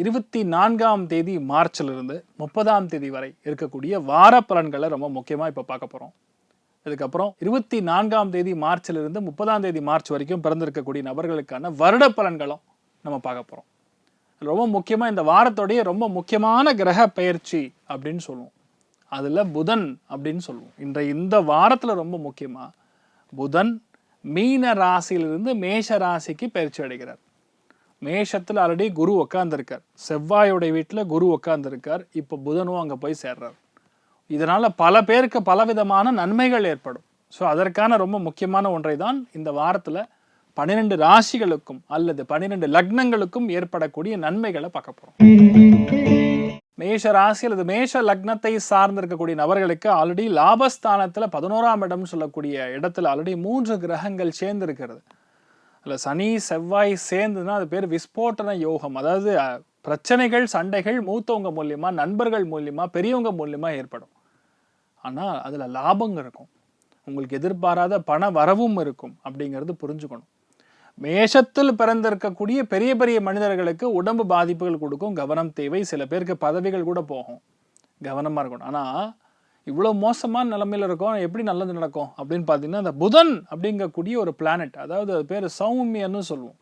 இருபத்தி நான்காம் தேதி மார்ச்லேருந்து முப்பதாம் தேதி வரை இருக்கக்கூடிய வார பலன்களை ரொம்ப முக்கியமாக இப்போ பார்க்க போகிறோம் இதுக்கப்புறம் இருபத்தி நான்காம் தேதி மார்ச்லேருந்து முப்பதாம் தேதி மார்ச் வரைக்கும் பிறந்திருக்கக்கூடிய நபர்களுக்கான வருட பலன்களும் நம்ம பார்க்க போகிறோம் ரொம்ப முக்கியமாக இந்த வாரத்தோடைய ரொம்ப முக்கியமான கிரக பயிற்சி அப்படின்னு சொல்லுவோம். அதில் புதன் அப்படின்னு சொல்லுவோம். இன்றைய இந்த வாரத்தில் ரொம்ப முக்கியமாக புதன் மீன ராசியிலிருந்து மேஷ ராசிக்கு பயிற்சி அடைகிறார். மேஷத்தில் ஆல்ரெடி குரு உக்காந்துருக்கார். செவ்வாயோடைய வீட்டில் குரு உக்காந்துருக்கார். இப்போ புதனும் அங்கே போய் சேர்றார். இதனால் பல பேருக்கு பலவிதமான நன்மைகள் ஏற்படும். ஸோ அதற்கான ரொம்ப முக்கியமான ஒன்றை தான் இந்த வாரத்தில் பன்னிரெண்டு ராசிகளுக்கும் அல்லது பன்னிரெண்டு லக்னங்களுக்கும் ஏற்படக்கூடிய நன்மைகளை பார்க்க போகிறோம் மேஷ ராசி அல்லது மேஷ லக்னத்தை சார்ந்திருக்கக்கூடிய நபர்களுக்கு ஆல்ரெடி லாபஸ்தானத்தில் பதினோராம் இடம் சொல்லக்கூடிய இடத்துல ஆல்ரெடி மூன்று கிரகங்கள் சேர்ந்து இருக்கிறது அதில் சனி செவ்வாய் சேர்ந்துன்னா அது பேர் விஸ்போட்டன யோகம். அதாவது பிரச்சனைகள் சண்டைகள் மூத்தவங்க மூலியமாக நண்பர்கள் மூலியமாக பெரியவங்க மூலியமாக ஏற்படும். ஆனால் அதில் லாபங்க இருக்கும். உங்களுக்கு எதிர்பாராத பண வரவும் இருக்கும் அப்படிங்கிறது புரிஞ்சுக்கணும். மேஷத்தில் பிறந்திருக்கக்கூடிய பெரிய பெரிய மனிதர்களுக்கு உடம்பு பாதிப்புகள் கொடுக்கும் கவனம் தேவை. சில பேருக்கு பதவிகள் கூட போகும். கவனமாக இருக்கணும். ஆனால் இவ்வளோ மோசமான நிலமையில் இருக்கோம் எப்படி நல்லது நடக்கும் அப்படின்னு பார்த்தீங்கன்னா அந்த புதன் அப்படிங்கக்கூடிய ஒரு பிளானட் அதாவது அது பேர் சௌமியன்னு சொல்லுவோம்.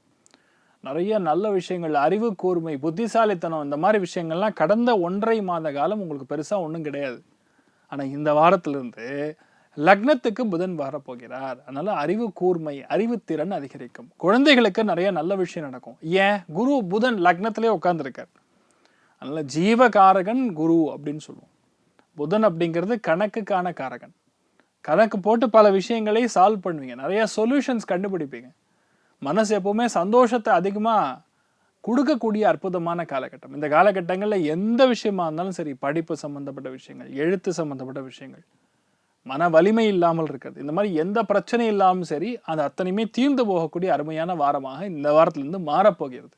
நிறைய நல்ல விஷயங்கள் அறிவு கூர்மை புத்திசாலித்தனம் இந்த மாதிரி விஷயங்கள்லாம் கடந்த ஒன்றரை மாத காலம் உங்களுக்கு பெருசாக ஒன்றும் கிடையாது. ஆனால் இந்த வாரத்திலிருந்து லக்னத்துக்கு புதன் வரப்போகிறார். அதனால் அறிவு கூர்மை அறிவுத்திறன் அதிகரிக்கும். குழந்தைகளுக்கு நிறைய நல்ல விஷயம் நடக்கும். ஏன்? குரு புதன் லக்னத்திலே உட்கார்ந்துருக்கார். அதனால் ஜீவகாரகன் குரு அப்படின்னு சொல்லுவோம். புதன் அப்படிங்கிறது கணக்குக்கான காரகன். கணக்கு போட்டு பல விஷயங்களை சால்வ் பண்ணுவீங்க. நிறைய சொல்யூஷன்ஸ் கண்டுபிடிப்பீங்க. மனசு எப்பவுமே சந்தோஷத்தை அதிகமாக கொடுக்கக்கூடிய அற்புதமான காலகட்டம். இந்த காலகட்டங்களில் எந்த விஷயமா இருந்தாலும் சரி படிப்பு சம்பந்தப்பட்ட விஷயங்கள் எழுத்து சம்பந்தப்பட்ட விஷயங்கள் மன வலிமை இல்லாமல் இருக்கிறது. இந்த மாதிரி எந்த பிரச்சனை இல்லாமல் சரி அது அத்தனையுமே தீர்ந்து போகக்கூடிய அருமையான வாரமாக இந்த வாரத்திலிருந்து மாறப்போகிறது.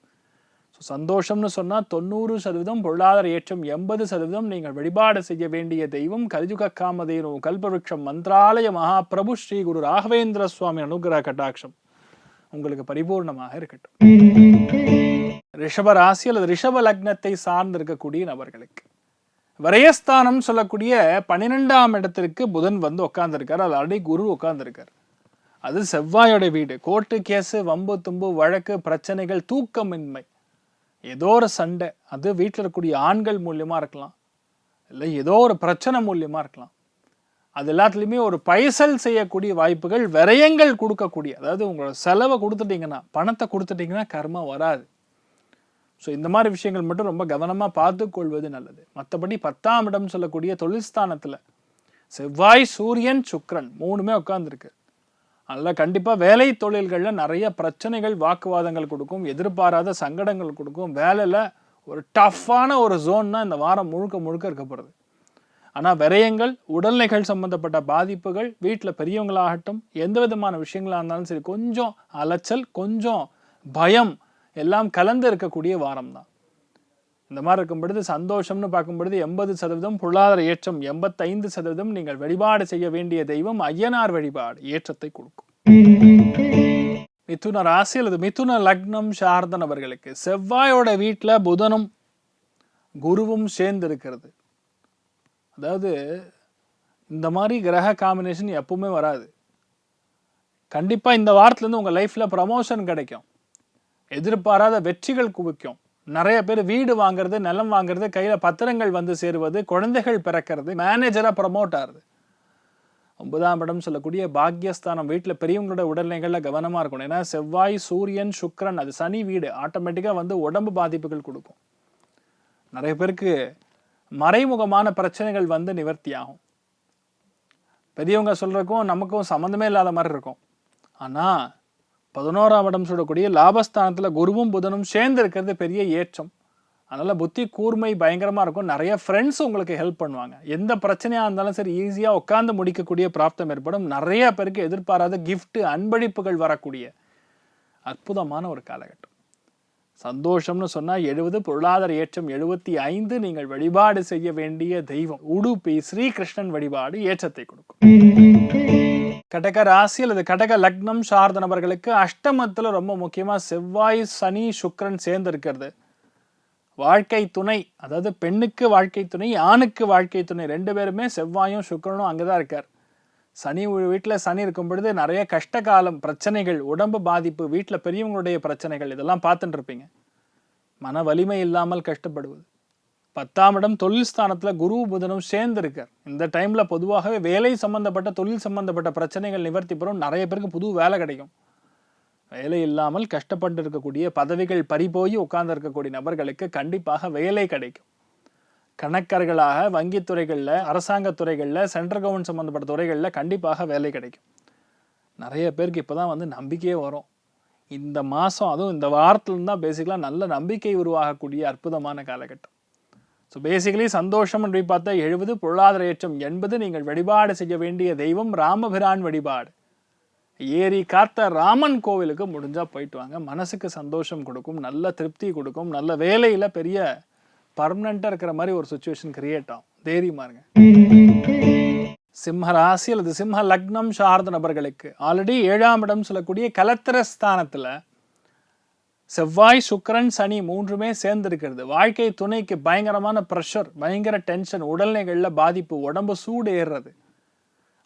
சந்தோஷம்னு சொன்னால் தொண்ணூறு சதவீதம் பொருளாதார ஏற்றம் எண்பது சதவீதம் நீங்கள் வழிபாடு செய்ய வேண்டிய தெய்வம் கலியுக காமதேனு கல்பவருஷம் மந்திராலய மகாபிரபு ஸ்ரீ குரு ராகவேந்திர சுவாமி அனுகிரக கட்டாட்சம் உங்களுக்கு பரிபூர்ணமாக இருக்கட்டும். ரிஷப ராசி அல்லது ரிஷப லக்னத்தை சார்ந்திருக்கக்கூடிய நபர்களுக்கு. விரயஸ்தானம் சொல்லக்கூடிய பன்னிரெண்டாம் இடத்திற்கு புதன் வந்து உட்கார்ந்துருக்கார். அது ஆல்ரெடி குரு உட்கார்ந்துருக்கார். அது செவ்வாயோட வீடு. கோர்ட்டு கேஸு வம்பு தும்பு வழக்கு பிரச்சனைகள் தூக்கமின்மை. ஏதோ ஒரு சண்டை. அது வீட்டில் இருக்கக்கூடிய ஆண்கள் மூலியமாக இருக்கலாம். இல்லை ஏதோ ஒரு பிரச்சனை மூலியமாக இருக்கலாம். அது எல்லாத்துலேயுமே ஒரு பைசல் செய்யக்கூடிய வாய்ப்புகள் விரயங்கள் கொடுக்கக்கூடிய அதாவது உங்களோட செலவை கொடுத்துட்டீங்கன்னா பணத்தை கொடுத்துட்டீங்கன்னா கர்மா வராது. ஸோ இந்த மாதிரி விஷயங்கள் மட்டும் ரொம்ப கவனமாக பார்த்து கொள்வது நல்லது. மற்றபடி பத்தாம் இடம் சொல்லக்கூடிய தொழில் செவ்வாய் சூரியன் சுக்ரன் மூணுமே உட்காந்துருக்கு அதில் கண்டிப்பாக வேலை தொழில்களில் நிறைய பிரச்சனைகள் வாக்குவாதங்கள் கொடுக்கும் எதிர்பாராத சங்கடங்கள் கொடுக்கும். வேலையில் ஒரு டஃப்பான ஒரு ஜோன் தான் இந்த வாரம் முழுக்க முழுக்க இருக்க போகிறது ஆனால் விரயங்கள் உடல்நிலைகள் சம்பந்தப்பட்ட பாதிப்புகள் வீட்டில் பெரியவங்களாகட்டும் எந்த விதமான விஷயங்களாக இருந்தாலும் சரி கொஞ்சம் அலைச்சல் கொஞ்சம் பயம் எல்லாம் கலந்து இருக்கக்கூடிய வாரம் தான். இந்த மாதிரி இருக்கும் பொழுது சந்தோஷம்னு பார்க்கும் பொழுது எண்பது சதவீதம் பொருளாதார ஏற்றம் எண்பத்தைந்து சதவீதம் நீங்கள் வழிபாடு செய்ய வேண்டிய தெய்வம் ஐயனார் வழிபாடு ஏற்றத்தை கொடுக்கும். மிதுன ராசி அல்லது மிதுன லக்னம் சார்தன் அவர்களுக்கு செவ்வாயோட வீட்டில் புதனும் குருவும் சேர்ந்து இருக்கிறது. அதாவது இந்த மாதிரி கிரக காம்பினேஷன் எப்பவுமே வராது. கண்டிப்பாக இந்த வாரத்துலேருந்து உங்கள் லைஃப்பில் ப்ரமோஷன் கிடைக்கும். எதிர்பாராத வெற்றிகள் குவிக்கும். நிறைய பேர் வீடு வாங்குறது நிலம் வாங்குறது கையில் பத்திரங்கள் வந்து சேருவது குழந்தைகள் பிறக்கிறது மேனேஜராக ப்ரமோட் ஆகுது ஒன்பதாம் இடம் சொல்லக்கூடிய பாக்யஸ்தானம் வீட்டில் பெரியவங்களோட உடல்நிலைகளில் கவனமாக இருக்கணும். ஏன்னா செவ்வாய் சூரியன் சுக்ரன் அது சனி வீடு. ஆட்டோமேட்டிக்காக வந்து உடம்பு பாதிப்புகள் கொடுக்கும். நிறைய பேருக்கு மறைமுகமான பிரச்சனைகள் வந்து நிவர்த்தி ஆகும். பெரியவங்க சொல்கிறக்கும் நமக்கும் சம்மந்தமே இல்லாத மாதிரி இருக்கும். ஆனால் பதினோராம் இடம் சொல்லக்கூடிய லாபஸ்தானத்தில் குருவும் புதனும் சேர்ந்து இருக்கிறது பெரிய ஏற்றம். அதனால் புத்தி கூர்மை பயங்கரமாக இருக்கும். நிறைய ஃப்ரெண்ட்ஸ் உங்களுக்கு ஹெல்ப் பண்ணுவாங்க. எந்த பிரச்சனையாக இருந்தாலும் சரி ஈஸியாக உட்காந்து முடிக்கக்கூடிய பிராப்தம் ஏற்படும். நிறைய பேருக்கு எதிர்பாராத கிஃப்ட்டு அன்பளிப்புகள் வரக்கூடிய அற்புதமான ஒரு காலகட்டம். சந்தோஷம்னு சொன்னால் எழுபது பொருளாதார ஏற்றம் எழுபத்தி ஐந்து. நீங்கள் வழிபாடு செய்ய வேண்டிய தெய்வம். உடுப்பி ஸ்ரீகிருஷ்ணன் வழிபாடு ஏற்றத்தை கொடுக்கும். கடக ராசி அல்லது கடக லக்னம் சார்ந்த நபர்களுக்கு அஷ்டமத்தில் ரொம்ப முக்கியமாக செவ்வாய் சனி சுக்கரன் சேர்ந்து இருக்கிறது வாழ்க்கை துணை அதாவது பெண்ணுக்கு வாழ்க்கை துணை ஆணுக்கு வாழ்க்கை துணை ரெண்டு பேருமே செவ்வாயும் சுக்கரனும் அங்கே தான் இருக்கார். சனி வீட்டில் சனி இருக்கும் பொழுது நிறைய கஷ்ட காலம் பிரச்சனைகள் உடம்பு பாதிப்பு வீட்டில் பெரியவங்களுடைய பிரச்சனைகள் இதெல்லாம் பார்த்துட்டு இருப்பீங்க. மன வலிமை இல்லாமல் கஷ்டப்படுவது. பத்தாம் இடம் தொழில் ஸ்தானத்தில் குரு புதனும் சேர்ந்திருக்கார். இந்த டைமில் பொதுவாகவே வேலை சம்பந்தப்பட்ட தொழில் சம்பந்தப்பட்ட பிரச்சனைகள் நிவர்த்தி பெறும். நிறைய பேருக்கு புது வேலை கிடைக்கும். வேலை இல்லாமல் கஷ்டப்பட்டு இருக்கக்கூடிய பதவிகள் பறிபோய் உட்கார்ந்து இருக்கக்கூடிய நபர்களுக்கு கண்டிப்பாக வேலை கிடைக்கும். கணக்கர்களாக வங்கித்துறைகளில் அரசாங்கத் துறைகளில் சென்ட்ரல் கவர்மெண்ட் சம்மந்தப்பட்ட துறைகளில் கண்டிப்பாக வேலை கிடைக்கும். நிறைய பேருக்கு இப்போ தான் வந்து நம்பிக்கையே வரும். இந்த மாதம் அதுவும் இந்த வாரத்துலேருந்து தான் பேசிக்கலாக நல்ல நம்பிக்கை உருவாகக்கூடிய அற்புதமான காலகட்டம். ஸோ பேசிக்கலி சந்தோஷம் என்று பார்த்தா எழுபது பொருளாதார ஏற்றம் எண்பது நீங்கள் வழிபாடு செய்ய வேண்டிய தெய்வம் ராமபிரான் வழிபாடு. ஏரி காத்த ராமன் கோவிலுக்கு முடிஞ்சா போயிட்டு வாங்க. மனசுக்கு சந்தோஷம் கொடுக்கும் நல்ல திருப்தி கொடுக்கும் நல்ல வேலையில பெரிய பர்மனண்ட்டாக இருக்கிற மாதிரி ஒரு சுச்சுவேஷன் கிரியேட் ஆகும். தைரியமாக இருங்க. சிம்ம ராசி அல்லது சிம்ம லக்னம் சார்ந்த நபர்களுக்கு ஆல்ரெடி ஏழாம் இடம் சொல்லக்கூடிய கலத்திர ஸ்தானத்துல செவ்வாய் சுக்கிரன் சனி மூன்றுமே சேர்ந்துருக்கிறது. வாழ்க்கை துணைக்கு பயங்கரமான ப்ரெஷர் பயங்கர டென்ஷன் உடல்நிலைகளில் பாதிப்பு உடம்பு சூடு ஏறுறது.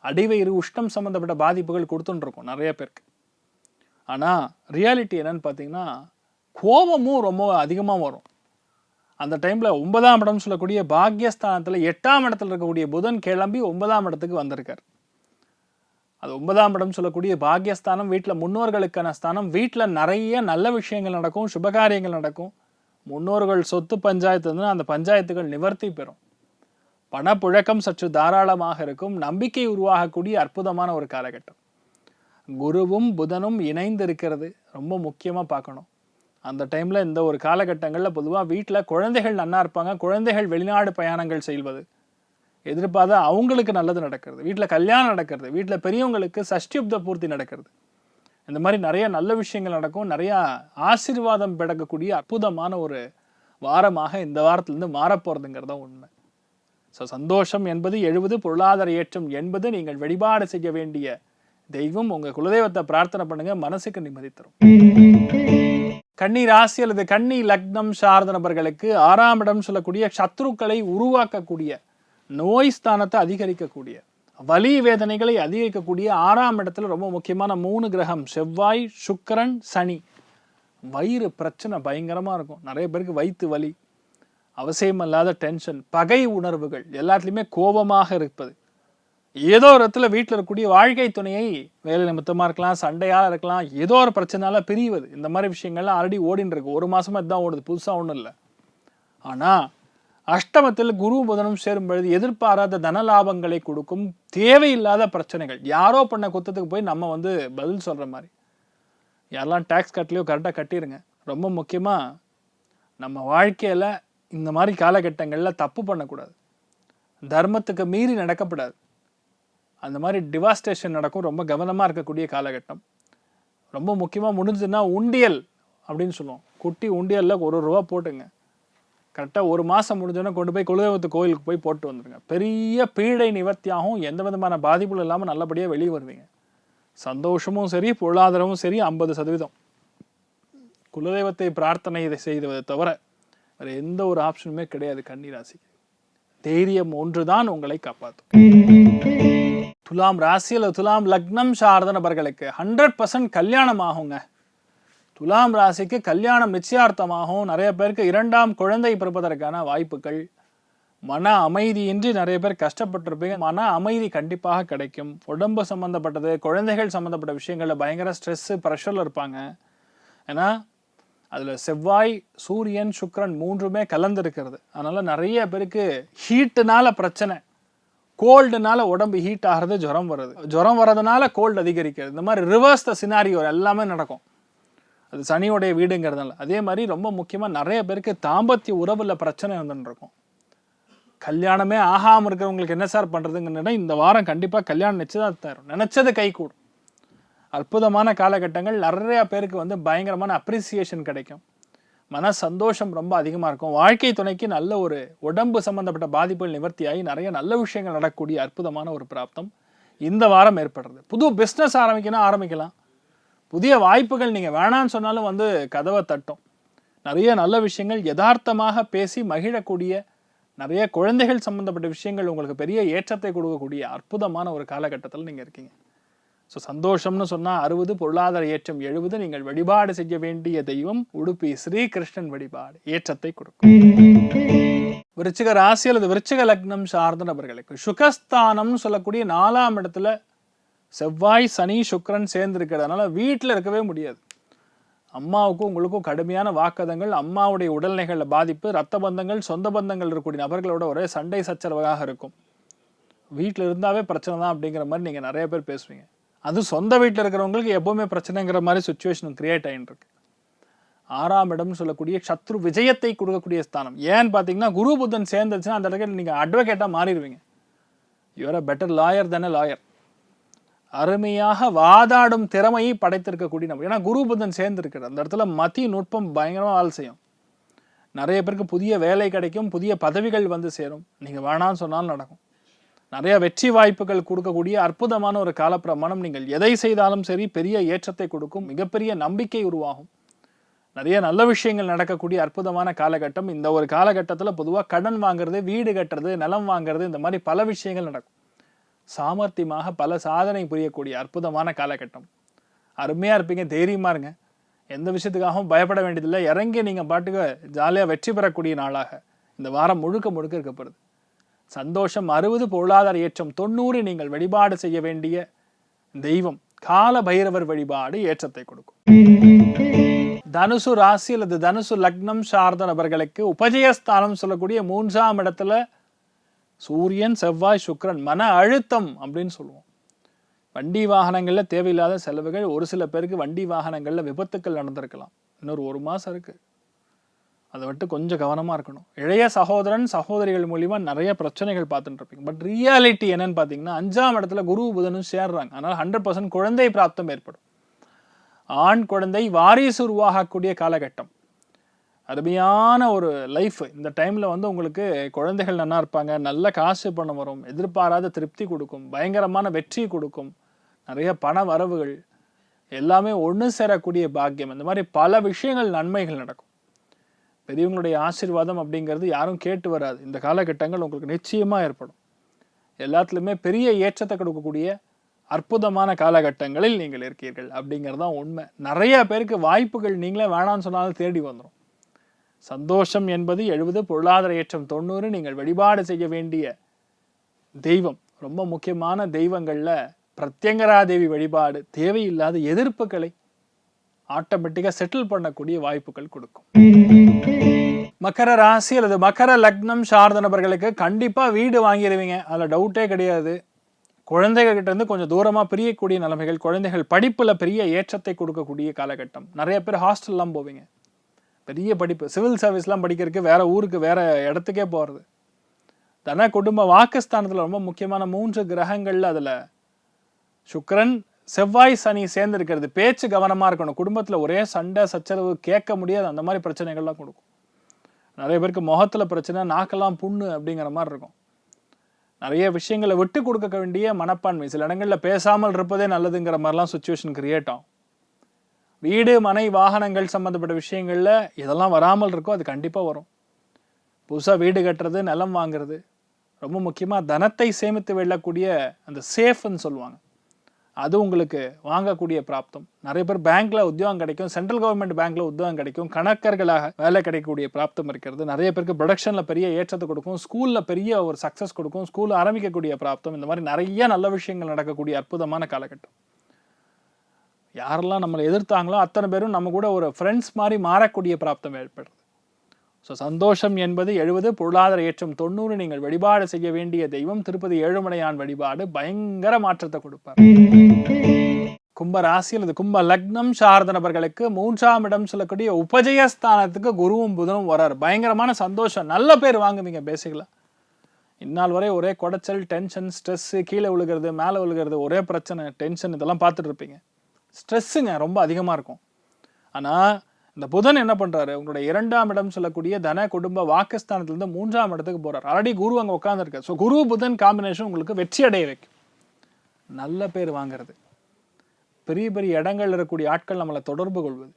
அடிவயிறு உஷ்ணம் சம்மந்தப்பட்ட பாதிப்புகள் கொடுத்துட்டுருக்கோம் நிறைய பேருக்கு. ஆனால் ரியாலிட்டி என்னன்னு பார்த்தீங்கன்னா கோபமும் ரொம்ப அதிகமாக வரும். அந்த டைமில் ஒன்பதாம் இடம் சொல்லக்கூடிய பாக்யஸ்தானத்தில் எட்டாம் இடத்துல இருக்கக்கூடிய புதன் கிளம்பி ஒன்பதாம் இடத்துக்கு வந்திருக்கார். அது ஒன்பதாம் இடம் சொல்லக்கூடிய பாக்யஸ்தானம் வீட்டில் முன்னோர்களுக்கான ஸ்தானம். வீட்டில் நிறைய நல்ல விஷயங்கள் நடக்கும் சுபகாரியங்கள் நடக்கும். முன்னோர்கள் சொத்து பஞ்சாயத்து வந்து அந்த பஞ்சாயத்துகள் நிவர்த்தி பெறும். பணப்புழக்கம் சற்று தாராளமாக இருக்கும். நம்பிக்கை உருவாகக்கூடிய அற்புதமான ஒரு காலகட்டம். குருவும் புதனும் இணைந்து இருக்கிறது ரொம்ப முக்கியமாக பார்க்கணும். அந்த டைமில் இந்த ஒரு காலகட்டங்களில் பொதுவாக வீட்டில் குழந்தைகள் நன்னா இருப்பாங்க. குழந்தைகள் வெளிநாடு பயணங்கள் செய்வது. எதிர்பார்த்தா அவங்களுக்கு நல்லது நடக்கிறது. வீட்டில் கல்யாணம் நடக்கிறது. வீட்டில் பெரியவங்களுக்கு சஷ்டியுப்த பூர்த்தி நடக்கிறது. இந்த மாதிரி நிறைய நல்ல விஷயங்கள் நடக்கும். நிறையா ஆசீர்வாதம் பிறக்கக்கூடிய அற்புதமான ஒரு வாரமாக இந்த வாரத்திலேருந்து மாறப்போகிறதுங்கிறது உண்மை. ஸோ சந்தோஷம் என்பது எழுபது பொருளாதார ஏற்றம் என்பது நீங்கள் வழிபாடு செய்ய வேண்டிய தெய்வம். உங்கள் குலதெய்வத்தை பிரார்த்தனை பண்ணுங்க. மனசுக்கு நிம்மதி தரும். கன்னி ராசி அல்லது கன்னி லக்னம் சார்ந்த நபர்களுக்கு ஆறாம் இடம் சொல்லக்கூடிய சத்ருக்களை உருவாக்கக்கூடிய நோய் ஸ்தானத்தை அதிகரிக்கக்கூடிய வலி வேதனைகளை அதிகரிக்கக்கூடிய ஆறாம் இடத்துல ரொம்ப முக்கியமான மூணு கிரகம் செவ்வாய் சுக்கிரன் சனி. வயிறு பிரச்சனை பயங்கரமாக இருக்கும். நிறைய பேருக்கு வயிற்று வலி அவசியமல்லாத டென்ஷன் பகை உணர்வுகள் எல்லாத்துலேயுமே கோபமாக இருப்பது. ஏதோ ஒரு இடத்துல வீட்டில் இருக்கக்கூடிய வாழ்க்கை துணையை வேலை நிமித்தமாக இருக்கலாம் சண்டையாக இருக்கலாம் ஏதோ ஒரு பிரச்சனால பிரிவது. இந்த மாதிரி விஷயங்கள்லாம் ஆல்ரெடி ஓடின்னு இருக்கு. ஒரு மாதமாக இதுதான் ஓடுது. புதுசாக ஒன்றும் இல்லை. ஆனால் அஷ்டமத்தில் குரு புதனும் சேரும் பொழுது எதிர்பாராத தன லாபங்களை கொடுக்கும் தேவையில்லாத பிரச்சனைகள். யாரோ பண்ண குத்தத்துக்கு போய் நம்ம வந்து பதில் சொல்கிற மாதிரி. யாரெல்லாம் டேக்ஸ் கட்டலையோ கரெக்டாக கட்டிடுங்க ரொம்ப முக்கியமாக நம்ம வாழ்க்கையில் இந்த மாதிரி காலகட்டங்களில் தப்பு பண்ணக்கூடாது. தர்மத்துக்கு மீறி நடக்கப்படாது. அந்த மாதிரி டிவாஸ்டேஷன் நடக்கும். ரொம்ப கவனமாக இருக்கக்கூடிய காலகட்டம். ரொம்ப முக்கியமாக முடிஞ்சதுன்னா உண்டியல் அப்படின்னு சொல்லுவோம். குட்டி உண்டியலில் ஒரு ரூபா போட்டுங்க. கரெக்டாக ஒரு மாதம் முடிஞ்சோன்னா கொண்டு போய் குலதெய்வத்து கோயிலுக்கு போய் போட்டு வந்துடுங்க பெரிய பீடை நிவர்த்தியாகவும் எந்த விதமான பாதிப்பும் இல்லாமல் நல்லபடியாக வெளியே வருவீங்க. சந்தோஷமும் சரி பொருளாதாரமும் சரி ஐம்பது சதவீதம். குலதெய்வத்தை பிரார்த்தனை இதை செய்வதை தவிர வேறு எந்த ஒரு ஆப்ஷனுமே கிடையாது கன்னிராசிக்கு. தைரியம் ஒன்றுதான் உங்களை காப்பாற்றும் துலாம் ராசியில் துலாம் லக்னம் சார்ந்த நபர்களுக்கு ஹண்ட்ரட் பர்சன்ட் கல்யாணம் ஆகுங்க. துலாம் ராசிக்கு கல்யாணம் நிச்சயார்த்தமாகவும் நிறைய பேருக்கு இரண்டாம் குழந்தை பிறப்பதற்கான வாய்ப்புகள். மன அமைதியின்றி நிறைய பேர் கஷ்டப்பட்டிருப்பீங்க. மன அமைதி கண்டிப்பாக கிடைக்கும். உடம்பு சம்மந்தப்பட்டது குழந்தைகள் சம்மந்தப்பட்ட விஷயங்களில் பயங்கர ஸ்ட்ரெஸ்ஸு ப்ரெஷரில் இருப்பாங்க. ஏன்னா அதில் செவ்வாய் சூரியன் சுக்ரன் மூன்றுமே கலந்துருக்கிறது. அதனால் நிறைய பேருக்கு ஹீட்டுனால பிரச்சனை. கோல்டுனால உடம்பு ஹீட் ஆகிறது ஜுரம் வருது ஜுரம் வர்றதுனால கோல்டு அதிகரிக்கிறது. இந்த மாதிரி ரிவர்ஸ் த சினாரியோ எல்லாமே நடக்கும். அது சனியோடைய வீடுங்கிறதுனால. அதே மாதிரி ரொம்ப முக்கியமாக நிறைய பேருக்கு தாம்பத்திய உறவில் பிரச்சனை இருந்துன்னு இருக்கும் கல்யாணமே ஆகாமல் இருக்கிறவங்களுக்கு என்ன சார் பண்ணுறதுங்கன்னா இந்த வாரம் கண்டிப்பாக கல்யாணம் நிச்சயதார்த்தம். தரும் நினச்சது கை கூடும் அற்புதமான காலகட்டங்கள். நிறைய பேருக்கு வந்து பயங்கரமான அப்ரிசியேஷன் கிடைக்கும். மன சந்தோஷம் ரொம்ப அதிகமாக இருக்கும். வாழ்க்கை துணைக்கு நல்ல ஒரு உடம்பு சம்பந்தப்பட்ட பாதிப்புகள் நிவர்த்தியாகி நிறைய நல்ல விஷயங்கள் நடக்கக்கூடிய அற்புதமான ஒரு பிராப்தம் இந்த வாரம் ஏற்படுறது புது பிஸ்னஸ் ஆரம்பிக்கணும் ஆரம்பிக்கலாம். புதிய வாய்ப்புகள் நீங்கள் வேணான்னு சொன்னாலும் வந்து கதவை தட்டும். நிறைய நல்ல விஷயங்கள் யதார்த்தமாக பேசி மகிழக்கூடிய நிறைய குழந்தைகள் சம்மந்தப்பட்ட விஷயங்கள் உங்களுக்கு பெரிய ஏற்றத்தை கொடுக்கக்கூடிய அற்புதமான ஒரு காலகட்டத்தில் நீங்கள் இருக்கீங்க. ஸோ சந்தோஷம்னு சொன்னால் அறுபது பொருளாதார ஏற்றம் எழுபது நீங்கள் வழிபாடு செய்ய வேண்டிய தெய்வம் உடுப்பி ஸ்ரீகிருஷ்ணன் வழிபாடு ஏற்றத்தை கொடுக்கும். விருச்சிக ராசி அல்லது விருச்சிக லக்னம் சார்ந்த நபர்களுக்கு சுகஸ்தானம்னு சொல்லக்கூடிய நாலாம் இடத்துல செவ்வாய் சனி சுக்கரன் சேர்ந்திருக்கிறதுனால வீட்டில் இருக்கவே முடியாது. அம்மாவுக்கும் உங்களுக்கும் கடுமையான வாக்கதங்கள் அம்மாவுடைய உடல்நிலைகளில் பாதிப்பு ரத்த பந்தங்கள் சொந்த பந்தங்கள் இருக்கக்கூடிய நபர்களோட ஒரே சண்டை சச்சரவாக இருக்கும். வீட்டில் இருந்தாவே பிரச்சனை தான் அப்படிங்கிற மாதிரி நீங்கள் நிறைய பேர் பேசுவீங்க. அது சொந்த வீட்டில் இருக்கிறவங்களுக்கு எப்போவுமே பிரச்சனைங்கிற மாதிரி சுச்சுவேஷன் கிரியேட் ஆகிட்டு இருக்கு. ஆறாம் இடம்னு சொல்லக்கூடிய சத்ரு விஜயத்தை கொடுக்கக்கூடிய ஸ்தானம். ஏன்னு பார்த்தீங்கன்னா குரு புத்தன் சேர்ந்துச்சுன்னா அந்த இடத்துல நீங்கள் அட்வொகேட்டாக மாறிடுவீங்க. You are a better lawyer தானே லாயர் அருமையாக வாதாடும் திறமையை படைத்திருக்கக்கூடிய நபர். ஏன்னா குரு புதன் சேர்ந்திருக்கிறார். அந்த இடத்துல மதி நுட்பம் பயங்கரமாக ஆள் செய்யும். நிறைய பேருக்கு புதிய வேலை கிடைக்கும் புதிய பதவிகள் வந்து சேரும். நீங்கள் வேணான்னு சொன்னாலும் நடக்கும். நிறைய வெற்றி வாய்ப்புகள் கொடுக்கக்கூடிய அற்புதமான ஒரு காலப்பிரமாணம். நீங்கள் எதை செய்தாலும் சரி பெரிய ஏற்றத்தை கொடுக்கும் மிகப்பெரிய நம்பிக்கை உருவாகும். நிறைய நல்ல விஷயங்கள் நடக்கக்கூடிய அற்புதமான காலகட்டம். இந்த ஒரு காலகட்டத்தில் பொதுவாக கடன் வாங்குறது வீடு கட்டுறது நிலம் வாங்குறது இந்த மாதிரி பல விஷயங்கள் நடக்கும். சாமர்த்தியமாக பல சாதனை புரியக்கூடிய அற்புதமான காலகட்டம். அருமையாக இருப்பீங்க தைரியமாக இருங்க. எந்த விஷயத்துக்காகவும் பயப்பட வேண்டியதில்லை. இறங்கி நீங்கள் பாட்டுக்கு ஜாலியாக வெற்றி பெறக்கூடிய நாளாக. இந்த வாரம் முழுக்க முழுக்க இருக்கப்படுது சந்தோஷம் அறுபது பொருளாதார ஏற்றம் தொண்ணூறு நீங்கள் வழிபாடு செய்ய வேண்டிய தெய்வம் கால பைரவர் வழிபாடு ஏற்றத்தை கொடுக்கும். தனுசு ராசி அல்லது தனுசு லக்னம் சார்ந்த நபர்களுக்கு உபஜயஸ்தானம் சொல்லக்கூடிய மூன்றாம் இடத்துல சூரியன் செவ்வாய் சுக்கரன் மன அழுத்தம் அப்படின்னு சொல்லுவோம். வண்டி வாகனங்களில் தேவையில்லாத செலவுகள் ஒரு சில பேருக்கு வண்டி வாகனங்களில் விபத்துக்கள் நடந்திருக்கலாம். இன்னொரு ஒரு மாதம் இருக்குது அதை விட்டு கொஞ்சம் கவனமாக இருக்கணும். இளைய சகோதரன் சகோதரிகள் மூலிமா நிறைய பிரச்சனைகள் பார்த்துட்டு இருப்பீங்க. பட் ரியாலிட்டி என்னன்னு பார்த்தீங்கன்னா அஞ்சாம் இடத்துல குரு புதனும் சேர்றாங்க. அதனால் ஹண்ட்ரட் பர்சன்ட் குழந்தை பிராப்தம் ஏற்படும். ஆண் குழந்தை வாரிசு உருவாகக்கூடிய காலகட்டம். அருமையான ஒரு லைஃப் இந்த டைமில் வந்து உங்களுக்கு குழந்தைகள் நல்லா இருப்பாங்க. நல்ல காசு பணம் வரும். எதிர்பாராத திருப்தி கொடுக்கும். பயங்கரமான வெற்றி கொடுக்கும். நிறைய பண வரவுகள். எல்லாமே ஒன்று சேரக்கூடிய பாக்கியம். இந்த மாதிரி பல விஷயங்கள் நன்மைகள் நடக்கும். பெரியவங்களுடைய ஆசீர்வாதம் அப்படிங்கிறது யாரும் கேட்டு வராது. இந்த காலகட்டங்கள் உங்களுக்கு நிச்சயமாக ஏற்படும். எல்லாத்துலேயுமே பெரிய ஏற்றத்தை கொடுக்கக்கூடிய அற்புதமான காலகட்டங்களில் நீங்கள் இருக்கீர்கள் அப்படிங்கிறது தான் உண்மை. நிறைய பேருக்கு வாய்ப்புகள் நீங்களே வேணாம்னு சொன்னாலும் தேடி வந்துடும் சந்தோஷம் என்பது எழுபது பொருளாதார ஏற்றம் தொண்ணூறு நீங்கள் வழிபாடு செய்ய வேண்டிய தெய்வம். ரொம்ப முக்கியமான தெய்வங்களில் பிரத்யங்கரா தேவி வழிபாடு தேவையில்லாத எதிர்ப்புகளை ஆட்டோமேட்டிக்காக செட்டில் பண்ணக்கூடிய வாய்ப்புகள் கொடுக்கும். மகர ராசி அல்லது மகர லக்னம் சார்ந்த நபர்களுக்கு கண்டிப்பாக வீடு வாங்கிடுவீங்க. அதில் டவுட்டே கிடையாது. குழந்தைகள் இருந்து கொஞ்சம் தூரமாக பிரியக்கூடிய நிலைமைகள் குழந்தைகள் படிப்பில் பெரிய ஏற்றத்தை கொடுக்கக்கூடிய காலகட்டம். நிறைய பேர் ஹாஸ்டல்லாம் போவீங்க. பெரிய படிப்பு. சிவில் சர்வீஸ்லாம் படிக்கிறதுக்கு வேற ஊருக்கு வேற இடத்துக்கே போகிறது தன குடும்ப வாக்குஸ்தானத்தில் ரொம்ப முக்கியமான மூன்று கிரகங்கள் அதில் சுக்கரன் செவ்வாய் சனி சேர்ந்து இருக்கிறது பேச்சு கவனமாக இருக்கணும். குடும்பத்தில் ஒரே சண்டை சச்சரவு கேட்க முடியாது. அந்த மாதிரி பிரச்சனைகள்லாம் கொடுக்கும். நிறைய பேருக்கு முகத்தில் பிரச்சனை நாக்கெல்லாம் புண்ணு அப்படிங்கிற மாதிரி இருக்கும். நிறைய விஷயங்களை விட்டு கொடுக்க வேண்டிய மனப்பான்மை. சில இடங்களில் பேசாமல் இருப்பதே நல்லதுங்கிற மாதிரிலாம் சுச்சுவேஷன் கிரியேட் ஆகும். வீடு மனை வாகனங்கள் சம்மந்தப்பட்ட விஷயங்களில் இதெல்லாம் வராமல் இருக்கோ அது கண்டிப்பாக வரும். புதுசாக வீடு கட்டுறது நிலம் வாங்குறது ரொம்ப முக்கியமாக தனத்தை சேமித்து வெல்லக்கூடிய அந்த சேஃப்னு சொல்லுவாங்க. அது உங்களுக்கு வாங்கக்கூடிய பிராப்தம். நிறைய பேர் பேங்க்கில் உத்தியோகம் கிடைக்கும் சென்ட்ரல் கவர்மெண்ட் பேங்க்கில் உத்தியோகம் கிடைக்கும் கணக்கர்களாக வேலை கிடைக்கக்கூடிய பிராப்தம் இருக்கிறது. நிறைய பேருக்கு ப்ரொடக்ஷனில் பெரிய ஏற்றத்தை கொடுக்கும் ஸ்கூலில் பெரிய ஒரு சக்ஸஸ் கொடுக்கும் ஸ்கூல் ஆரம்பிக்கக்கூடிய பிராப்தம். இந்த மாதிரி நிறைய நல்ல விஷயங்கள் நடக்கக்கூடிய அற்புதமான காலகட்டம். யாரெல்லாம் நம்மளை எதிர்த்தாங்களோ அத்தனை பேரும் நம்ம கூட ஒரு ஃப்ரெண்ட்ஸ் மாதிரி மாறக்கூடிய பிராப்தம் ஏற்படுறது ஸோ சந்தோஷம் என்பது எழுபது பொருளாதார ஏற்றம் தொண்ணூறு நீங்கள் வழிபாடு செய்ய வேண்டிய தெய்வம். திருப்பதி ஏழுமலையான் வழிபாடு பயங்கர மாற்றத்தை கொடுப்பார். கும்ப ராசி அல்லது கும்ப லக்னம் சார்ந்த நபர்களுக்கு மூன்றாம் இடம் சொல்லக்கூடிய உபஜயஸ்தானத்துக்கு குருவும் புதனும் வரார். பயங்கரமான சந்தோஷம். நல்ல பேர் வாங்குவீங்க பேசிக்கலா இந்நாள் வரை ஒரே குடைச்சல் டென்ஷன் ஸ்ட்ரெஸ்ஸு கீழே விழுகிறது மேலே விழுகிறது ஒரே பிரச்சனை டென்ஷன் இதெல்லாம் பார்த்துட்டு இருப்பீங்க. ஸ்ட்ரெஸ்ஸுங்க ரொம்ப அதிகமாக இருக்கும். ஆனால் இந்த புதன் என்ன பண்ணுறாரு உங்களுடைய இரண்டாம் இடம் சொல்லக்கூடிய தன குடும்ப வாக்குஸ்தானத்துலேருந்து மூன்றாம் இடத்துக்கு போகிறார் ஆல்ரெடி குரு அங்கே உட்காந்துருக்காரு ஸோ குரு புதன் காம்பினேஷன் உங்களுக்கு வெற்றி அடைய வைக்கும். நல்ல பேர் வாங்குறது. பெரிய பெரிய இடங்கள்ல இருக்கக்கூடிய ஆட்கள் நம்மளை தொடர்பு கொள்வது.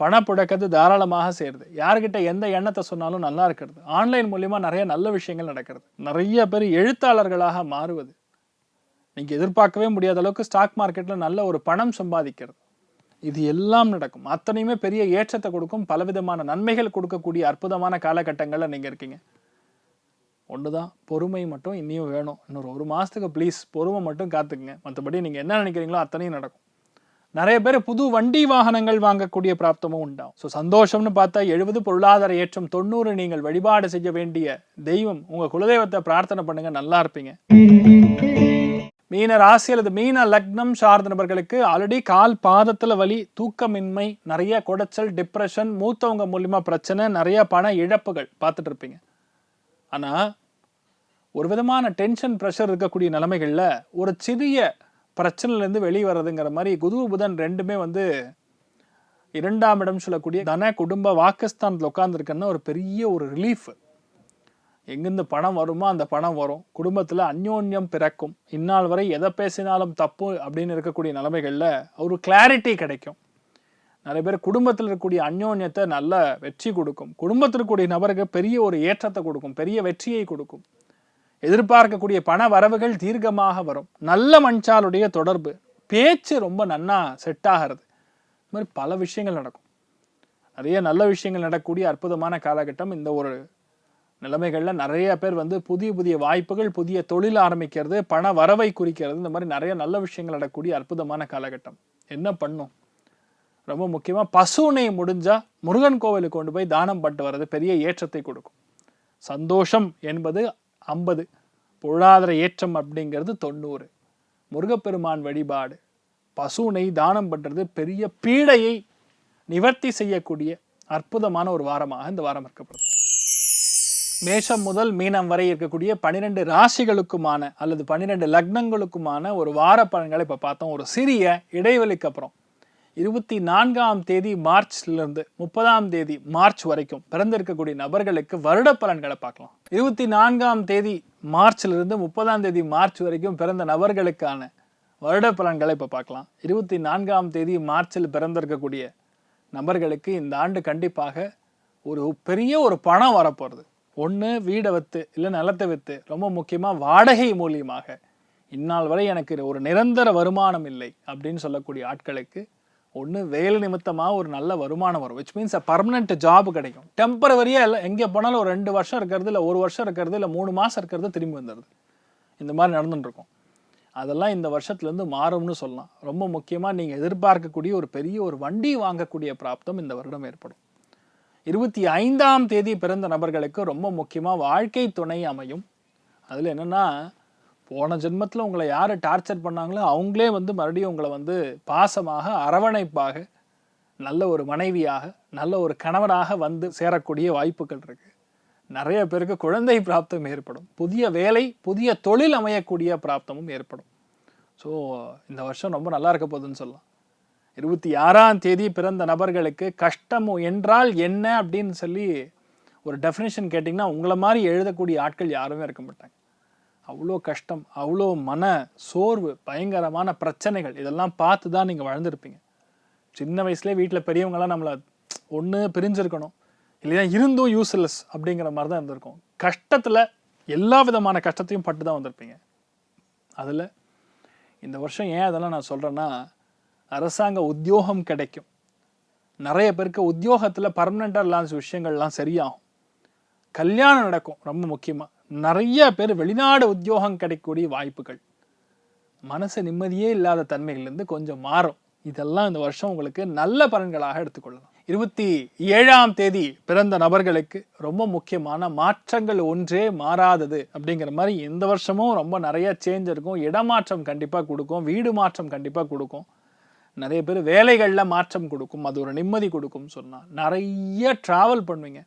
பணப்புழக்கத்து தாராளமாக செய்கிறது யார்கிட்ட எந்த எண்ணத்தை சொன்னாலும் நல்லா இருக்கிறது. ஆன்லைன் மூலயமா நிறைய நல்ல விஷயங்கள் நடக்கிறது. நிறைய பேர் எழுத்தாளர்களாக மாறுவது. நீங்கள் எதிர்பார்க்கவே முடியாத அளவுக்கு ஸ்டாக் மார்க்கெட்டில் நல்ல ஒரு பணம் சம்பாதிக்கிறது. இது எல்லாம் நடக்கும். அத்தனையுமே பெரிய ஏற்றத்தை கொடுக்கும் பலவிதமான நன்மைகள் கொடுக்கக்கூடிய அற்புதமான காலகட்டங்களில் நீங்கள் இருக்கீங்க. ஒன்று தான் பொறுமை மட்டும் இன்னியும் வேணும். இன்னொரு ஒரு மாதத்துக்கு ப்ளீஸ் பொறுமை மட்டும் காத்துக்குங்க. மற்றபடி நீங்கள் என்ன நினைக்கிறீங்களோ அத்தனையும் நடக்கும். நிறைய பேர் புது வண்டி வாகனங்கள் வாங்கக்கூடிய பிராப்தமும் உண்டாகும். ஸோ சந்தோஷம்னு பார்த்தா எழுபது பொருளாதார ஏற்றம் தொண்ணூறு நீங்கள் வழிபாடு செய்ய வேண்டிய தெய்வம் உங்கள் குலதெய்வத்தை பிரார்த்தனை பண்ணுங்க நல்லா இருப்பீங்க. மீன ராசி அல்லது மீன லக்னம் சார்ந்த நபர்களுக்கு ஆல்ரெடி கால் பாதத்தில் வலி தூக்கமின்மை நிறைய குடைச்சல் டிப்ரெஷன் மூத்தவங்க மூலியமாக பிரச்சனை நிறைய பண இழப்புகள் பார்த்துட்டு இருப்பீங்க. ஆனால் ஒரு விதமான டென்ஷன் ப்ரெஷர் இருக்கக்கூடிய நிலைமைகளில் ஒரு சிறிய பிரச்சனையிலேருந்து வெளியே வர்றதுங்கிற மாதிரி குரு புதன் ரெண்டுமே வந்து இரண்டாம் இடம் சொல்லக்கூடிய தன குடும்ப வாக்கஸ்தானத்தில் உட்காந்துருக்குன்னா ஒரு பெரிய ஒரு ரிலீஃப் எங்கேருந்து பணம் வருமோ அந்த பணம் வரும். குடும்பத்தில் அந்யோன்யம் பிறக்கும். இந்நாள் வரை எதை பேசினாலும் தப்பு அப்படின்னு இருக்கக்கூடிய நிலைமைகளில் ஒரு கிளாரிட்டி கிடைக்கும். நிறைய பேர் குடும்பத்தில் இருக்கக்கூடிய அந்யோன்யத்தை நல்ல வெற்றி கொடுக்கும். குடும்பத்தில் இருக்கக்கூடிய நபருக்கு பெரிய ஒரு ஏற்றத்தை கொடுக்கும். பெரிய வெற்றியை கொடுக்கும். எதிர்பார்க்கக்கூடிய பண வரவுகள் தீர்க்கமாக வரும். நல்ல மனுஷாலுடைய தொடர்பு. பேச்சு ரொம்ப நன்னா செட் ஆகிறது. இது மாதிரி பல விஷயங்கள் நடக்கும். நிறைய நல்ல விஷயங்கள் நடக்கக்கூடிய அற்புதமான காலகட்டம் இந்த ஒரு நிலைமைகளில் நிறைய பேர் வந்து புதிய புதிய வாய்ப்புகள் புதிய தொழில் ஆரம்பிக்கிறது பண வரவை குறிக்கிறது இந்த மாதிரி நிறைய நல்ல விஷயங்கள் நடக்கக்கூடிய அற்புதமான காலகட்டம். என்ன பண்ணும்? ரொம்ப முக்கியமாக பசுனை முடிஞ்சால் முருகன் கோவிலுக்கு கொண்டு போய் தானம் பட்டு வர்றது பெரிய ஏற்றத்தை கொடுக்கும். சந்தோஷம் என்பது ஐம்பது. பொருளாதார ஏற்றம் அப்படிங்கிறது தொண்ணூறு. முருகப்பெருமான் வழிபாடு. பசுனை தானம் பண்ணுறது பெரிய பீடையை நிவர்த்தி செய்யக்கூடிய அற்புதமான ஒரு வாரமாக இந்த வாரம் இருக்கப்படுது. மேஷம் முதல் மீனம் வரை இருக்கக்கூடிய பன்னிரெண்டு ராசிகளுக்குமான அல்லது பன்னிரெண்டு லக்னங்களுக்குமான ஒரு வார பலன்களை இப்போ பார்த்தோம். ஒரு சிறிய இடைவெளிக்கு அப்புறம் இருபத்தி நான்காம் தேதி மார்ச்லேருந்து முப்பதாம் தேதி மார்ச் வரைக்கும் பிறந்திருக்கக்கூடிய நபர்களுக்கு வருட பலன்களை பார்க்கலாம். இருபத்தி நான்காம் தேதி மார்ச்லேருந்து முப்பதாம் தேதி மார்ச் வரைக்கும் பிறந்த நபர்களுக்கான வருட பலன்களை இப்போ பார்க்கலாம். இருபத்தி நான்காம் தேதி மார்ச்சில் பிறந்திருக்கக்கூடிய நபர்களுக்கு இந்த ஆண்டு கண்டிப்பாக ஒரு பெரிய ஒரு பணம் வரப்போகிறது ஒன்று வீடை விற்று இல்லை நிலத்தை விற்று ரொம்ப முக்கியமாக வாடகை மூலியமாக. இந்நாள் வரை எனக்கு ஒரு நிரந்தர வருமானம் இல்லை அப்படின்னு சொல்லக்கூடிய ஆட்களுக்கு ஒன்று வேலை நிமித்தமாக ஒரு நல்ல வருமானம் வரும் which means a permanent job கிடைக்கும். டெம்பரவரியாக இல்லை எங்கே போனாலும் ஒரு ரெண்டு வருஷம் இருக்கிறது இல்லை ஒரு வருஷம் இருக்கிறது இல்லை மூணு மாதம் இருக்கிறது திரும்பி வந்துடுது இந்த மாதிரி நடந்துட்டுருக்கும். அதெல்லாம் இந்த வருஷத்துலேருந்து மாறும்னு சொல்லலாம். ரொம்ப முக்கியமாக நீங்கள் எதிர்பார்க்கக்கூடிய ஒரு பெரிய ஒரு வண்டி வாங்கக்கூடிய பிராப்தம் இந்த வருடம் ஏற்படும். இருபத்தி ஐந்தாம் தேதி பிறந்த நபர்களுக்கு ரொம்ப முக்கியமாக வாழ்க்கை துணை அமையும். அதில் என்னென்னா போன ஜென்மத்தில் உங்களை யார் டார்ச்சர் பண்ணாங்களோ அவங்களே வந்து மறுபடியும் உங்களை வந்து பாசமாக அரவணைப்பாக நல்ல ஒரு மனைவியாக நல்ல ஒரு கணவனாக வந்து சேரக்கூடிய வாய்ப்புகள் இருக்குது நிறைய பேருக்கு குழந்தை பிராப்தம் ஏற்படும். புதிய வேலை புதிய தொழில் அமையக்கூடிய பிராப்தமும் ஏற்படும். ஸோ இந்த வருஷம் ரொம்ப நல்லா இருக்க போகுதுன்னு சொல்லலாம். இருபத்தி ஆறாம் தேதி பிறந்த நபர்களுக்கு கஷ்டம் என்றால் என்ன அப்படின்னு சொல்லி ஒரு டெஃபினேஷன் கேட்டிங்கன்னா உங்களை மாதிரி எழுதக்கூடிய ஆட்கள் யாருமே இருக்க மாட்டாங்க. அவ்வளோ கஷ்டம் அவ்வளோ மன சோர்வு பயங்கரமான பிரச்சனைகள் இதெல்லாம் பார்த்து தான் நீங்கள் வளர்ந்துருப்பீங்க. சின்ன வயசுலேயே வீட்டில் பெரியவங்களாம் நம்மளை ஒன்று பிரிஞ்சிருக்கணும். இல்லையா இருந்தும் யூஸ்லெஸ் அப்படிங்கிற மாதிரி தான் இருந்திருக்கும். கஷ்டத்தில் எல்லா விதமான கஷ்டத்தையும் பட்டு தான் வந்திருப்பீங்க. அதில் இந்த வருஷம் ஏன் அதெல்லாம் நான் சொல்கிறேன்னா அரசாங்க உத்தியோகம் கிடைக்கும். நிறைய பேருக்கு உத்தியோகத்தில் பர்மனெண்ட்டாக இல்லாத விஷயங்கள்லாம் சரியாகும். கல்யாணம் நடக்கும் ரொம்ப முக்கியமாக நிறைய பேர் வெளிநாடு உத்தியோகம் கிடைக்கக்கூடிய வாய்ப்புகள். மனசு நிம்மதியே இல்லாத தன்மைகள்லேருந்து கொஞ்சம் மாறும். இதெல்லாம் இந்த வருஷம் உங்களுக்கு நல்ல பலன்களாக எடுத்துக்கொள்ளலாம். இருபத்தி ஏழாம் தேதி பிறந்த நபர்களுக்கு ரொம்ப முக்கியமான மாற்றங்கள் ஒன்றே மாறாதது அப்படிங்கிற மாதிரி இந்த வருஷமும் ரொம்ப நிறைய சேஞ்ச் இருக்கும். இடமாற்றம் கண்டிப்பாக கொடுக்கும். வீடு மாற்றம் கண்டிப்பாக கொடுக்கும். நிறைய பேர் வேலைகளில் மாற்றம் கொடுக்கும் அது ஒரு நிம்மதி கொடுக்கும்னு சொன்னால் நிறைய ட்ராவல் பண்ணுவீங்க.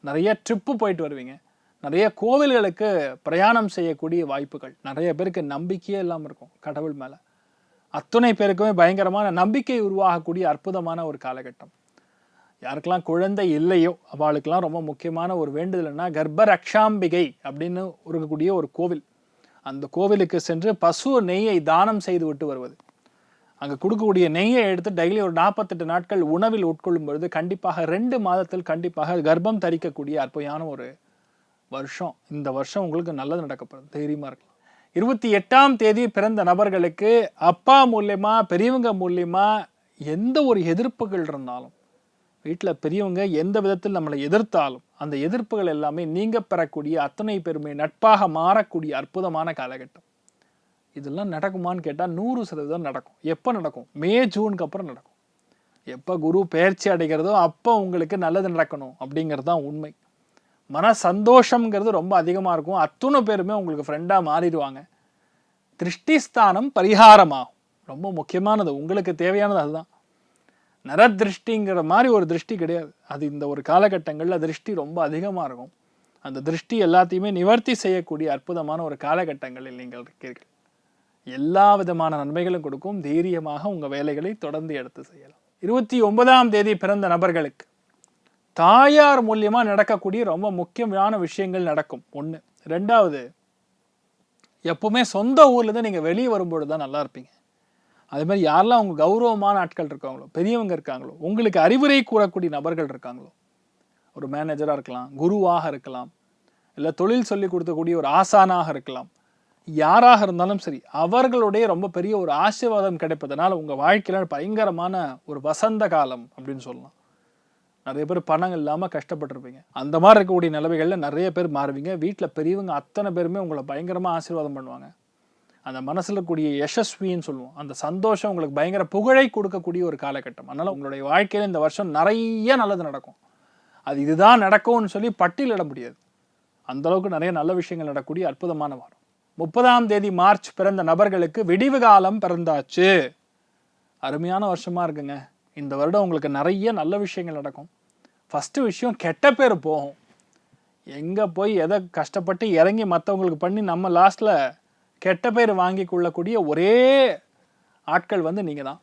நிறைய ட்ரிப்பு போயிட்டு வருவீங்க. நிறைய கோவில்களுக்கு பிரயாணம் செய்யக்கூடிய வாய்ப்புகள். நிறைய பேருக்கு நம்பிக்கையே இல்லாமல் இருக்கும் கடவுள் மேலே. அத்துணை பேருக்குமே பயங்கரமான நம்பிக்கை உருவாகக்கூடிய அற்புதமான ஒரு காலகட்டம். யாருக்கெல்லாம் குழந்தை இல்லையோ அவளுக்கெல்லாம் ரொம்ப முக்கியமான ஒரு வேண்டுதல்னா கர்ப்ப ரக்ஷாம்பிகை அப்படின்னு இருக்கக்கூடிய ஒரு கோவில். அந்த கோவிலுக்கு சென்று பசு நெய்யை தானம் செய்து விட்டு வருவது. அங்கே கொடுக்கக்கூடிய நெய்யை எடுத்து டெய்லி ஒரு நாற்பத்தெட்டு நாட்கள் உணவில் உட்கொள்ளும் பொழுது கண்டிப்பாக ரெண்டு மாதத்தில் கண்டிப்பாக கர்ப்பம் தரிக்கக்கூடிய அற்புதமான ஒரு வருஷம். இந்த வருஷம் உங்களுக்கு நல்லது நடக்கப்படும் தைரியமாக இருக்கலாம். இருபத்தி எட்டாம் தேதி பிறந்த நபர்களுக்கு அப்பா மூலியமாக பெரியவங்க மூலியமாக எந்த ஒரு எதிர்ப்புகள் இருந்தாலும் வீட்டில் பெரியவங்க எந்த விதத்தில் நம்மளை எதிர்த்தாலும் அந்த எதிர்ப்புகள் எல்லாமே நீங்க பெறக்கூடிய அத்தனை பெருமை நட்பாக மாறக்கூடிய அற்புதமான காலகட்டம். இதெல்லாம் நடக்குமான்னு கேட்டால் நூறு சதவீதம் நடக்கும். எப்போ நடக்கும்? மே ஜூனுக்கு அப்புறம் நடக்கும். எப்போ குரு பெயர்ச்சி அடைகிறதோ அப்போ உங்களுக்கு நல்லது நடக்கணும் அப்படிங்கிறது தான் உண்மை. மன சந்தோஷங்கிறது ரொம்ப அதிகமாக இருக்கும். அத்துணை பேருமே உங்களுக்கு ஃப்ரெண்டாக மாறிடுவாங்க. திருஷ்டிஸ்தானம் பரிகாரமாகும். ரொம்ப முக்கியமானது. உங்களுக்கு தேவையானது அதுதான். நர திருஷ்டிங்கிற மாதிரி ஒரு திருஷ்டி கிடையாது. அது இந்த ஒரு காலகட்டங்களில் திருஷ்டி ரொம்ப அதிகமாக இருக்கும். அந்த திருஷ்டி எல்லாத்தையுமே நிவர்த்தி செய்யக்கூடிய அற்புதமான ஒரு காலகட்டங்களில் நீங்கள் இருக்கீர்கள். எல்லா விதமான நன்மைகளும் கொடுக்கும். தைரியமாக உங்கள் வேலைகளை தொடர்ந்து எடுத்து செய்யலாம். இருபத்தி ஒன்பதாம் தேதி பிறந்த நபர்களுக்கு தாயார் மூலியமாக நடக்கக்கூடிய ரொம்ப முக்கியமான விஷயங்கள் நடக்கும். ஒன்று ரெண்டாவது எப்பவுமே சொந்த ஊர்லேருந்து நீங்கள் வெளியே வரும்பொழுது தான் நல்லா இருப்பீங்க. அதே மாதிரி யாரெல்லாம் அவங்க கௌரவமான ஆட்கள் இருக்காங்களோ பெரியவங்க இருக்காங்களோ உங்களுக்கு அறிவுரை கூறக்கூடிய நபர்கள் இருக்காங்களோ ஒரு மேனேஜராக இருக்கலாம் குருவாக இருக்கலாம் இல்லை தொழில் சொல்லி கொடுக்கக்கூடிய ஒரு ஆசானாக இருக்கலாம் யாராக இருந்தாலும் சரி அவர்களுடைய ரொம்ப பெரிய ஒரு ஆசீர்வாதம் கிடைப்பதனால உங்கள் வாழ்க்கையில் பயங்கரமான ஒரு வசந்த காலம் அப்படின்னு சொல்லலாம். நிறைய பேர் பணம் இல்லாமல் கஷ்டப்பட்டிருப்பீங்க. அந்த மாதிரி இருக்கக்கூடிய நிலைமைகளில் நிறைய பேர் மாறுவீங்க. வீட்டில் பெரியவங்க அத்தனை பேருமே உங்களை பயங்கரமாக ஆசீர்வாதம் பண்ணுவாங்க. அந்த மனசில் இருக்கக்கூடிய யசஸ்வின்னு சொல்லுவோம். அந்த சந்தோஷம் உங்களுக்கு பயங்கர புகழை கொடுக்கக்கூடிய ஒரு காலகட்டம். அதனால் உங்களுடைய வாழ்க்கையில் இந்த வருஷம் நிறைய நல்லது நடக்கும். அது இதுதான் நடக்கும்னு சொல்லி பட்டியலிட முடியாது. அந்தளவுக்கு நிறைய நல்ல விஷயங்கள் நடக்கக்கூடிய அற்புதமான வாரம். முப்பதாம் தேதி மார்ச் பிறந்த நபர்களுக்கு விடிவு காலம் பிறந்தாச்சு. அருமையான வருஷமா இருக்குங்க. இந்த வருடம் உங்களுக்கு நிறைய நல்ல விஷயங்கள் நடக்கும். ஃபஸ்ட்டு விஷயம் கெட்ட பேர் போகும். எங்கே போய் எதை கஷ்டப்பட்டு இறங்கி மற்றவங்களுக்கு பண்ணி நம்ம லாஸ்ட்டில் கெட்ட பேர் வாங்கி கொள்ளக்கூடிய ஒரே ஆட்கள் வந்து நீங்கள் தான்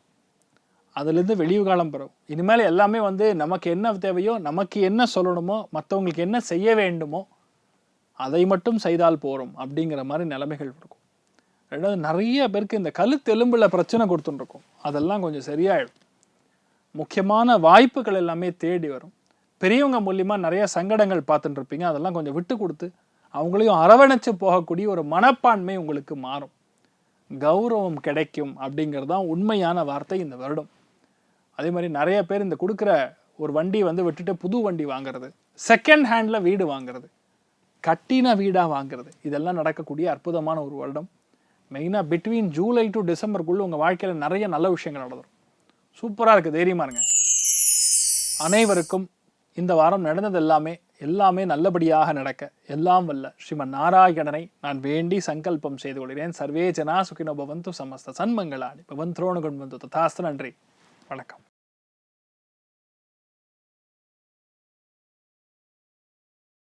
அதுலேருந்து வெளிவு காலம் பெறும். இனிமேல் எல்லாமே வந்து நமக்கு என்ன தேவையோ நமக்கு என்ன சொல்லணுமோ மற்றவங்களுக்கு என்ன செய்ய வேண்டுமோ அதை மட்டும் செய்தால் போகிறோம் அப்படிங்கிற மாதிரி நிலைமைகள் இருக்கும். ரெண்டாவது நிறைய பேருக்கு இந்த கழுத்தெலும்பில் பிரச்சனை கொடுத்துட்டுருக்கும் அதெல்லாம் கொஞ்சம் சரியாயிடும். முக்கியமான வாய்ப்புகள் எல்லாமே தேடி வரும். பெரியவங்க மூலியமாக நிறைய சங்கடங்கள் பார்த்துட்டுருப்பீங்க அதெல்லாம் கொஞ்சம் விட்டு கொடுத்து அவங்களையும் அரவணைச்சு போகக்கூடிய ஒரு மனப்பான்மை உங்களுக்கு மாறும். கௌரவம் கிடைக்கும் அப்படிங்கிறது தான் உண்மையான வார்த்தை இந்த வருடம். அதே மாதிரி நிறைய பேர் இந்த கொடுக்குற ஒரு வண்டி வந்து விட்டுட்டு புது வண்டி வாங்குறது செகண்ட் ஹேண்டில் வீடு வாங்குறது. கட்டின வீடாக வாங்குறது. இதெல்லாம் நடக்கக்கூடிய அற்புதமான ஒரு வருடம். மெயினாக பிட்வீன் ஜூலை டு டிசம்பருக்குள்ளே உங்கள் வாழ்க்கையில் நிறைய நல்ல விஷயங்கள் நடந்துடும் சூப்பராக இருக்குது தைரியமாக இருங்க. அனைவருக்கும் இந்த வாரம் நடந்தது எல்லாமே எல்லாமே நல்லபடியாக நடக்க எல்லாம் வல்ல. ஸ்ரீமன் நாராயணனை நான் வேண்டி சங்கல்பம் செய்து கொள்கிறேன். சர்வே ஜனா சுகினோ பவந்து சமஸ்த சன்மங்களானி. பவன் கொண்டு வந்து ததாஸ்து நன்றி. வணக்கம்.